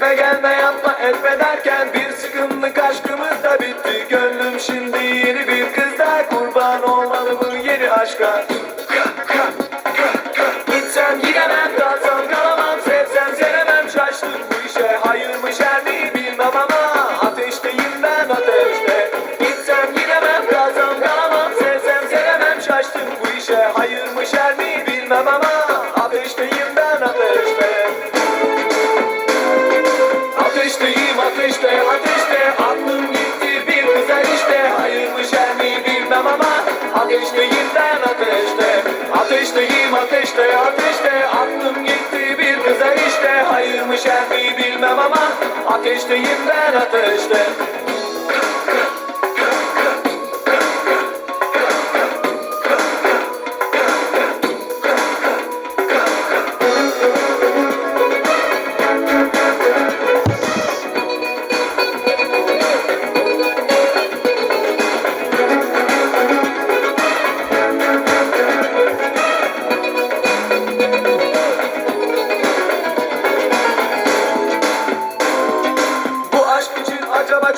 Etme gelme yapma etme derken Bir sıkımlık aşkımız da bitti. Gönlüm şimdi yeni bir kızda Kurban olmalı bu yeni aşka. Gitsem gidemem kalsam kalamam Sevsem sevemem. Şaştım bu işe Hayırmış her mi bilmem ama Ateşteyim ben ateşte. Gitsem gidemem kalsam kalamam Sevsem sevemem. Şaştım bu işe Hayırmış her mi bilmem ama Ateşteyim ateşte ateşte. Aklım gitti bir güzel işte. Hayır mı şer mi bilmem ama Ateşteyim ben ateşte. Ateşteyim ateşte ateşte. Aklım gitti bir güzel işte. Hayır mı şer mi bilmem ama Ateşteyim ben ateşte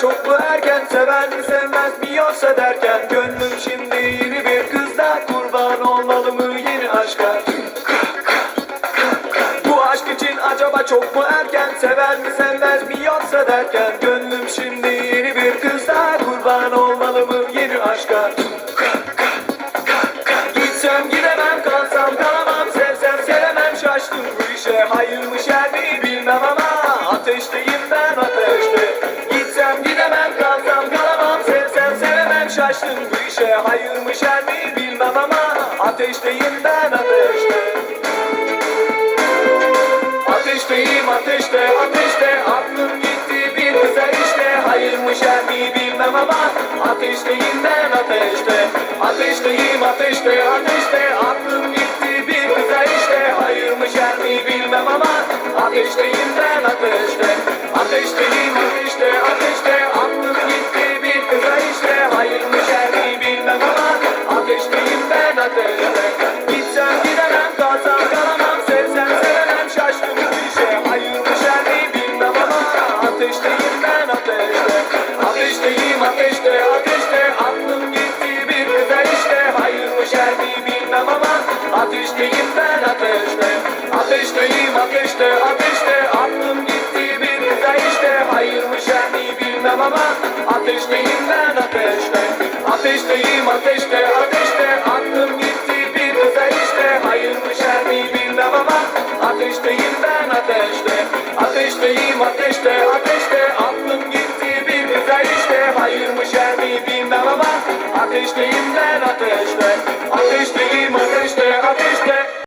çok mu erken Sever mi sevmez mi yoksa derken? Gönlüm şimdi yeni bir kızla Kurban olmalı mı yeni aşka? Bu aşk için acaba çok mu erken? Sever mi sevmez mi yoksa derken? Gönlüm şimdi yeni bir kızla Kurban olmalı mı yeni aşka? Gitsem gidemem kalsam kalamam Sevsem sevemem şaştım bu işe. Hayır mı şaştım bu işe Hayır mı şer mi bilmem ama Ateşteyim ben ateşte. Ateşteyim ateşte ateşte Aklım gitti bir güzel işte. Hayır mı şer mi bilmem ama Ateşteyim ben ateşte. Ateşteyim ateşte ateşte Aklım gitti bir güzel işte. Hayır mı şer mi bilmem ama Ateşteyim ben ateşte Ateşteyim ben ateşte. Ateşteyim ateşte ateşte. Aklım gitti bir güzel işte. Hayır mı şer mi bilmem ama Ateşteyim ben ateşte. Ateşteyim ateşte ateşte. Aklım gitti bir güzel işte. Hayır mı şer mi bilmem ama Ateşteyim ben ateşte. Ateşteyim ateşte ateşte. Aklım gitti bir güzel işte. Hayır mı şer mi bilmem ama Ateşteyim ben ateşte. Ateşteyim işte Hayır mı şer mi bilmem ama Ateşteyim ben ateşte Ateşteyim ateşte ateşte